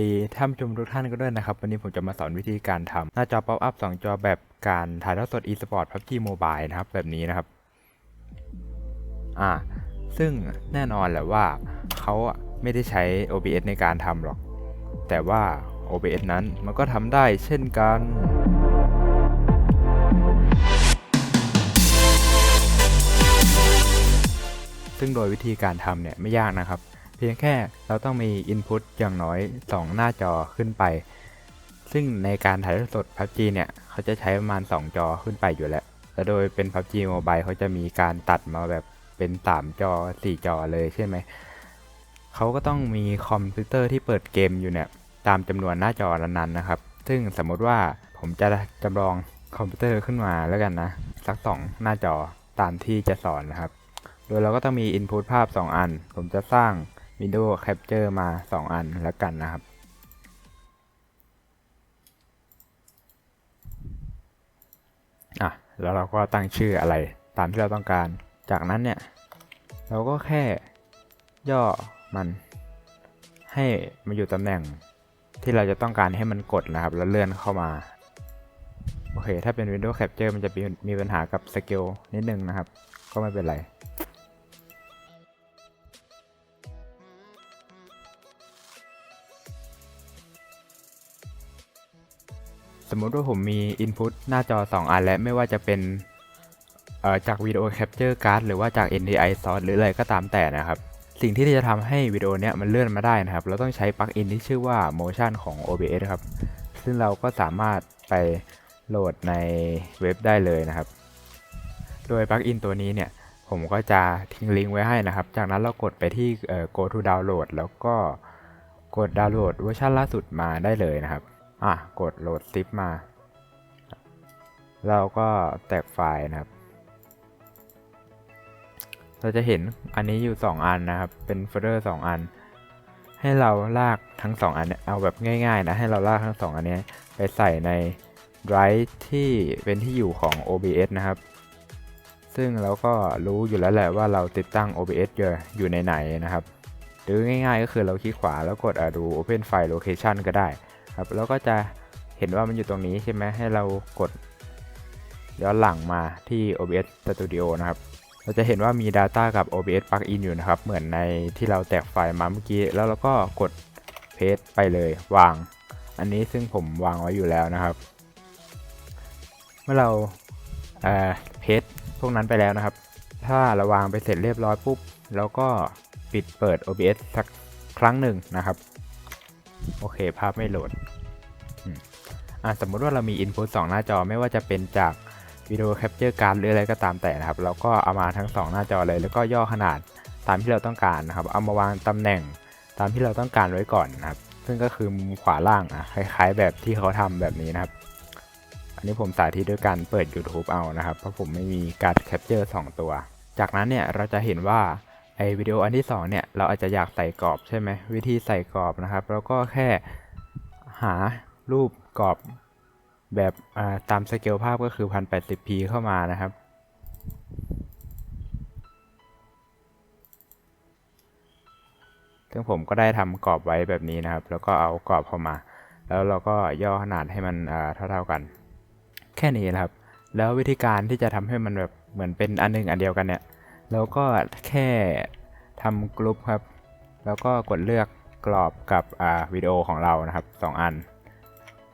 ดีท่านผู้ชมทุกท่านก็ด้วยนะครับ วันนี้ผมจะมาสอนวิธีการทำหน้าจอ pop up 2จอแบบการถ่ายทอดสด e-sport PUBG Mobile นะครับ แบบนี้นะครับ อ่า ซึ่งแน่นอนแหละว่าเขาไม่ได้ใช้ OBS ในการทำหรอก แต่ว่า OBS นั้นมันก็ทำได้เช่นกันซึ่งโดยวิธีการทำเนี่ยไม่ยากนะครับ เพียงแค่เราต้องมี Input อย่างน้อย 2 หน้าจอขึ้นไป ซึ่งในการถ่ายทอดสด PUBG เนี่ย เขาจะใช้ประมาณ 2 จอขึ้นไปอยู่แล้วแต่โดยเป็น PUBG Mobile เขาจะมีการตัดมาแบบเป็น 3 จอ 4 จอเลยใช่ไหม เขาก็ต้องมีคอมพิวเตอร์ที่เปิดเกมอยู่เนี่ย ตามจำนวนหน้าจอนั้นๆนะครับ ซึ่งสมมติว่าผมจะจำลองคอมพิวเตอร์ขึ้นมาแล้วกันนะ สัก 2 หน้าจอตามที่จะสอนนะครับ โดยเราก็ต้องมี Input ภาพ 2 อัน ผมจะสร้าง Video Capture มา 2 อันแล้วกันนะครับ อะ แล้วเราก็ตั้งชื่ออะไรตามที่เราต้องการ จากนั้นเนี่ย เราก็แค่ย่อมัน ให้มาอยู่ตำแหน่งที่เราจะต้องการให้มันกดนะครับ แล้วเลื่อนเข้ามา โอเค ถ้าเป็น Windows Capture มันจะมีมีปัญหากับสเกลนิดนึงนะครับ ก็ไม่เป็นไร สมมุติว่าผมมี Input หน้าจอ 2 อันและไม่ว่าจะเป็นจากวิดีโอ Capture Card หรือว่าจาก NDI Source หรืออะไรก็ตามแต่นะครับ สิ่งที่จะทำให้วิดีโอเนี้ยมันเลื่อนมาได้นะครับ เราต้องใช้ปลั๊กอินที่ชื่อว่า Motion ของ OBS ครับ ซึ่งเราก็สามารถไปโหลดในเว็บได้เลยนะครับ โดยปลั๊กอินตัวนี้เนี่ย ผมก็จะทิ้งลิงก์ไว้ให้นะครับ จากนั้นเรากดไปที่ go to download แล้วก็กดดาวน์โหลดเวอร์ชันล่าสุดมาได้เลยนะครับ อะกดโหลดซิปมา เราก็แตกไฟล์นะครับ เราจะเห็นอันนี้อยู่ 2 อันนะครับ เป็นโฟลเดอร์ 2 อัน ให้เราลากทั้ง 2 อันเนี่ยเอาแบบง่าย ๆ นะ ให้เราลากทั้ง 2 อันนี้ไปใส่ใน drive ที่เป็นที่อยู่ของ OBS นะครับ ซึ่งเราก็รู้อยู่แล้วแหละว่าเราติดตั้ง OBS อยู่อยู่ในไหนนะครับ หรือง่ายๆก็คือเราคลิกขวาแล้วกดอะดู Open File Location ก็ได้ ครับแล้วก็จะเห็นว่ามันอยู่ตรงนี้ใช่ไหมให้เรากดย้อนหลังมาที่ OBS Studio นะครับ เราจะเห็นว่ามี Data กับ OBS Plugin อยู่นะครับ เหมือนในที่เราแตกไฟล์มาเมื่อกี้ แล้วเราก็กด Paste ไปเลยวาง อันนี้ซึ่งผมวางไว้อยู่แล้วนะครับ เมื่อเราเอ่อ Paste พวกนั้นไปแล้วนะครับ ถ้าเราวางไปเสร็จเรียบร้อยปุ๊บ เราก็ปิดเปิด OBS สักครั้งหนึ่งนะครับ โอเค ภาพไม่โหลดอืมอะสมมุติว่าเรามี Input 2 หน้าจอไม่ว่าจะเป็นจากวิดีโอ Capture Card หรืออะไรก็ตามแต่นะครับ เราก็เอามาทั้ง 2 หน้าจอเลย แล้วก็ย่อขนาดตามที่เราต้องการนะครับ เอามาวางตำแหน่งตามที่เราต้องการไว้ก่อนนะครับ ซึ่งก็คือมุมขวาล่างอะคล้ายๆ แบบที่เขาทำแบบนี้นะครับ อันนี้ผมสาธิตด้วยการเปิด YouTube เอานะครับ เพราะผมไม่มีการ Capture 2ตัว จากนั้นเนี่ยเราจะเห็นว่า ไอวิดีโออันที่2เนี่ยเราอาจจะอยากใส่กรอบใช่ไหมวิธีใส่กรอบนะครับ แล้วก็แค่หารูปกรอบแบบตามสเกลภาพก็คือ 1080p เข้ามานะครับ ซึ่งผมก็ได้ทำกรอบไว้แบบนี้นะครับ แล้วก็เอากรอบเข้ามา แล้วเราก็ย่อขนาดให้มันเท่าๆกัน แค่นี้นะครับ แล้ววิธีการที่จะทำให้มันแบบเหมือนเป็นอันหนึงอันเดียวกันเนี่ย เราก็แค่ทำกลุ่มครับ แล้วก็กดเลือกกรอบกับอ่าวิดีโอของเรานะครับ 2 อัน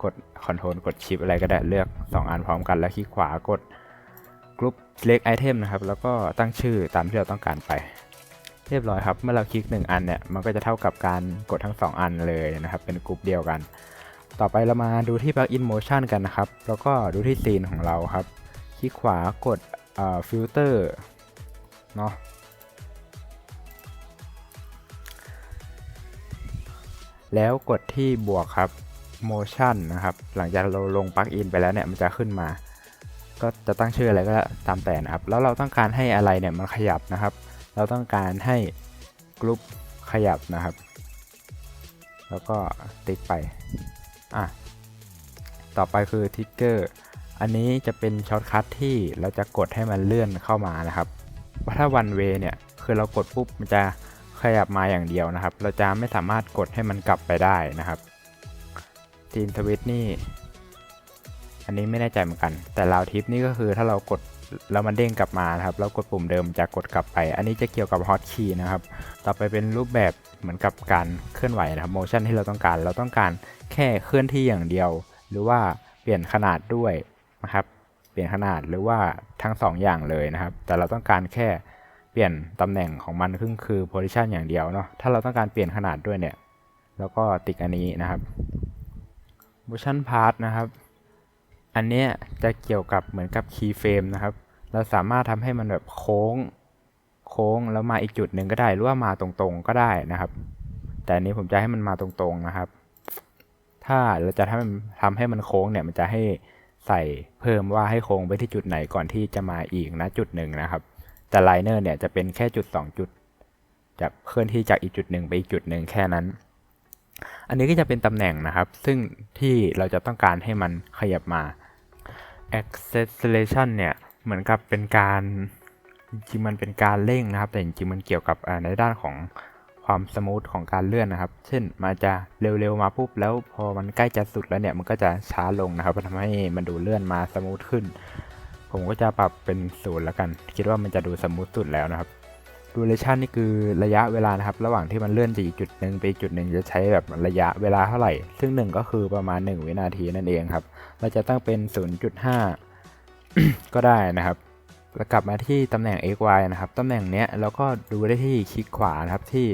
กด Ctrl กด Shift อะไรก็ได้เลือก 2 อันพร้อมกันแล้วคลิกขวากดกลุ่ม select item นะครับ แล้วก็ตั้งชื่อตามที่เราต้องการไป เรียบร้อยครับ เมื่อเราคลิก 1 อันเนี่ย มันก็จะเท่ากับการกดทั้ง 2 อันเลยนะครับ เป็นกลุ่มเดียวกัน ต่อไปเรามาดูที่ plugin motion กันนะครับ แล้วก็ดูที่ซีนของเราครับ คลิกขวากดฟิลเตอร์ เนาะแล้วกดที่บวกครับ motion นะครับ หลังจากเราลงปลั๊กอินไปแล้วเนี่ยมันจะขึ้นมา ก็จะตั้งชื่ออะไรก็ตามแต่นะครับ แล้วเราต้องการให้อะไรเนี่ยมันขยับนะครับ เราต้องการให้กรุ๊ปขยับนะครับ แล้วก็ติ๊กไป อะ ต่อไปคือทิกเกอร์ อันนี้จะเป็นช็อตคัทที่เราจะกดให้มันเลื่อนเข้ามานะครับ ว่าถ้า one way เนี่ยคือเรากดปุ๊บมันจะขยับมาอย่างเดียวนะครับ เราจะไม่สามารถกดให้มันกลับไปได้นะครับซีนสวิตนี่ อันนี้ไม่แน่ใจเหมือนกัน แต่ลาวทิปนี่ก็คือถ้าเรากดแล้วมันเด้งกลับมานะครับ แล้วกดปุ่มเดิมจะกดกลับไป อันนี้จะเกี่ยวกับฮอตคีย์นะครับ ต่อไปเป็นรูปแบบเหมือนกับการเคลื่อนไหวนะครับโมชั่นที่เราต้องการ เราต้องการแค่เคลื่อนที่อย่างเดียว หรือว่าเปลี่ยนขนาดด้วยนะครับ ปลี่ยนขนาดหรือว่าทั้งสองอย่างเลยนะครับ แต่เราต้องการแค่เปลี่ยนตำแหน่งของมันคือคือ position อย่างเดียวเนาะถ้าเราต้องการเปลี่ยนขนาดด้วยเนี่ย แล้วก็ติ๊กอันนี้นะครับ motion part นะครับ อันเนี้ยจะเกี่ยวกับเหมือนกับ key frame นะครับ เราสามารถทำให้มันแบบโค้ง โค้งแล้วมาอีกจุดหนึ่งก็ได้ หรือว่ามาตรงๆก็ได้นะครับ แต่อันนี้ผมจะให้มันมาตรงๆนะครับ ถ้าเราจะทำทำให้มันโค้งเนี่ยมันจะให้ ใส่เพิ่มว่าให้โค้งไปที่จุดไหนก่อนที่จะมาอีกนะจุดหนึ่งนะครับ แต่ไลเนอร์เนี่ยจะเป็นแค่จุด 2 จุดจะเคลื่อนที่จากอีกจุดหนึ่งไปอีกจุดหนึ่งแค่นั้น อันนี้ก็จะเป็นตำแหน่งนะครับ ซึ่งที่เราจะต้องการให้มันขยับมา acceleration เนี่ยเหมือนกับเป็นการจริงมันเป็นการเร่งนะครับ แต่จริงๆมันเกี่ยวกับในด้านของ ความสมูทของการเลื่อนนะครับ เช่นมันจะเร็วๆมาปุ๊บแล้วพอมันใกล้จะสุดแล้วเนี่ยมันก็จะช้าลงนะครับทำให้มันดูเลื่อนมาสมูทขึ้น ผมก็จะปรับเป็นศูนย์แล้วกัน คิดว่ามันจะดูสมูทสุดแล้วนะครับ duration นี่คือระยะเวลานะครับ ระหว่างที่มันเลื่อนจากจุดหนึ่งไปจุดหนึ่งจะใช้แบบระยะเวลาเท่าไหร่ ซึ่งหนึ่งก็คือประมาณ 1 วินาทีนั่นเองครับ เราจะตั้งเป็น 0.5 ก็ได้นะครับแล้วกลับมาที่ตำแหน่ง x y นะครับ ตำแหน่งเนี้ยเราก็ดูได้ที่คลิกขวานะครับที่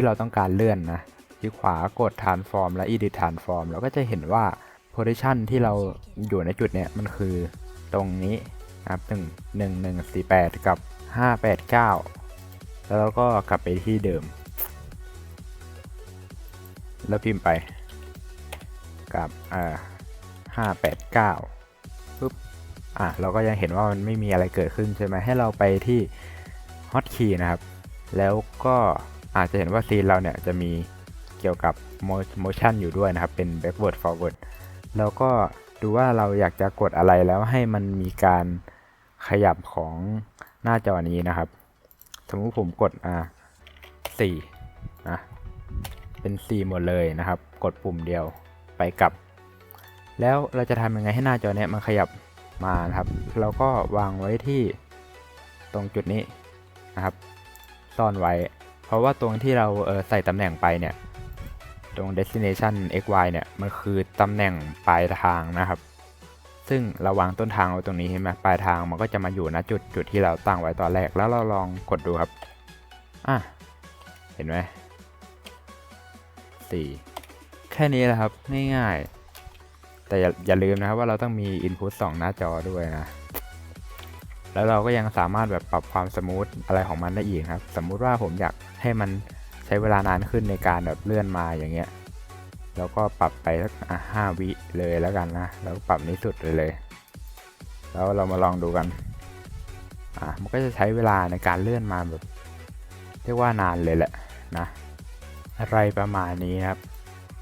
ที่เราต้องการเลื่อนนะคลิกขวากด transform และ edit transform เราก็จะเห็นว่า position ที่เราอยู่ในจุดเนี้ยมันคือตรงนี้นะครับ1 1 1 4 8กับ5 8 9แล้วเราก็กลับไปที่เดิม แล้วพิมพ์ไปกับอ่าห้าแปดเก้าปุ๊บอะเราก็ยังเห็นว่ามันไม่มีอะไรเกิดขึ้นใช่ไหมให้เราไปที่ hotkey นะครับ แล้วก็ อาจจะเห็นว่าซีนเราเนี่ยจะมีเกี่ยวกับ motion อยู่ด้วยนะครับ เป็น backward forward แล้วก็ดูว่าเราอยากจะกดอะไรแล้วให้มันมีการขยับของหน้าจอนี้นะครับ สมมุติผมกดอ่าสี่อะเป็น 4 หมดเลยนะครับ กดปุ่มเดียวไปกลับ แล้วเราจะทำยังไงให้หน้าจอเนี้ยมันขยับมานะครับ เราก็วางไว้ที่ตรงจุดนี้นะครับ ซ่อนไว้ เพราะว่าตรงที่เราเออใส่ตำแหน่งไปเนี่ย ตรง destination x y เนี่ย มันคือตำแหน่งปลายทางนะครับ ซึ่งเราวางต้นทางไว้ตรงนี้ใช่ไหมปลายทางมันก็จะมาอยู่ณจุดจุดที่เราตั้งไว้ตอนแรกแล้วเราลองกดดูครับอะเห็นไหมสี่แค่นี้แหละครับง่ายๆแต่อย่าอย่าลืมนะครับว่าเราต้องมี Input 2 หน้าจอด้วยนะ แล้วเราก็ยังสามารถแบบปรับความสมูทอะไรของมันได้อีกครับ สมมุติว่าผมอยากให้มันใช้เวลานานขึ้นในการแบบเลื่อนมาอย่างเงี้ย แล้วก็ปรับไปสักอะห้าวิเลยแล้วกันนะ แล้วปรับนี้สุดเลยเลย แล้วเรามาลองดูกัน อะมันก็จะใช้เวลาในการเลื่อนมาแบบเรียกว่านานเลยแหละนะ อะไรประมาณนี้ครับ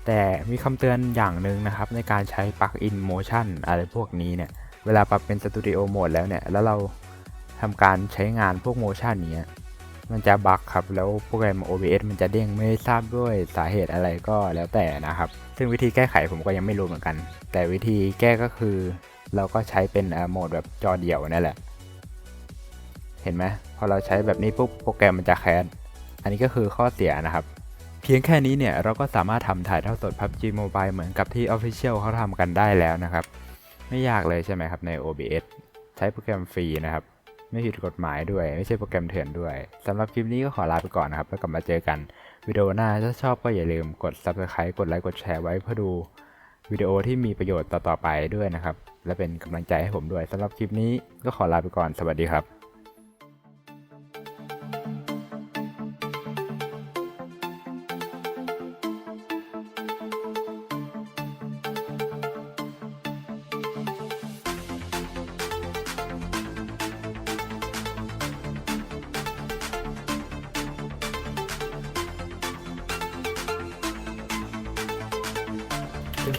แต่มีคำเตือนอย่างหนึ่งนะครับในการใช้ปลั๊กอินโมชั่นอะไรพวกนี้เนี่ย เวลาปรับเป็นสตูดิโอโหมดแล้วเนี่ย แล้วเราทำการใช้งานพวกโมชั่นเนี้ย มันจะบั๊กครับ แล้วโปรแกรม OBS มันจะเด้งไม่ทราบด้วยสาเหตุอะไรก็แล้วแต่นะครับ ซึ่งวิธีแก้ไขผมก็ยังไม่รู้เหมือนกัน แต่วิธีแก้ก็คือ เราก็ใช้เป็นโหมดแบบจอเดี่ยวนั่นแหละ เห็นไหมพอเราใช้แบบนี้ปุ๊บโปรแกรมมันจะแคสอันนี้ก็คือข้อเสียนะครับ เพียงแค่นี้เนี่ยเราก็สามารถทำถ่ายทอดสด PUBG Mobile เหมือนกับที่ Official เขาทำกันได้แล้วนะครับ ไม่ยากเลยใช่ไหมครับใน OBS ใช้โปรแกรมฟรีนะครับ ไม่ผิดกฎหมายด้วย ไม่ใช่โปรแกรมเถื่อนด้วยสำหรับคลิปนี้ก็ขอลาไปก่อนนะครับ แล้วกลับมาเจอกันวิดีโอหน้าถ้าชอบก็อย่าลืมกด Subscribe กดไลค์กดแชร์ไว้เพื่อดูวิดีโอที่มีประโยชน์ต่อๆไปด้วยนะครับ และเป็นกำลังใจให้ผมด้วยสำหรับคลิปนี้ก็ขอลาไปก่อนสวัสดีครับ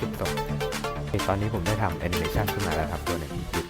ซึ่งจุดส่งตอนนี้ผมได้ทำแอนิเมชันขึ้นมาแล้วครับตัวหนึ่งจุด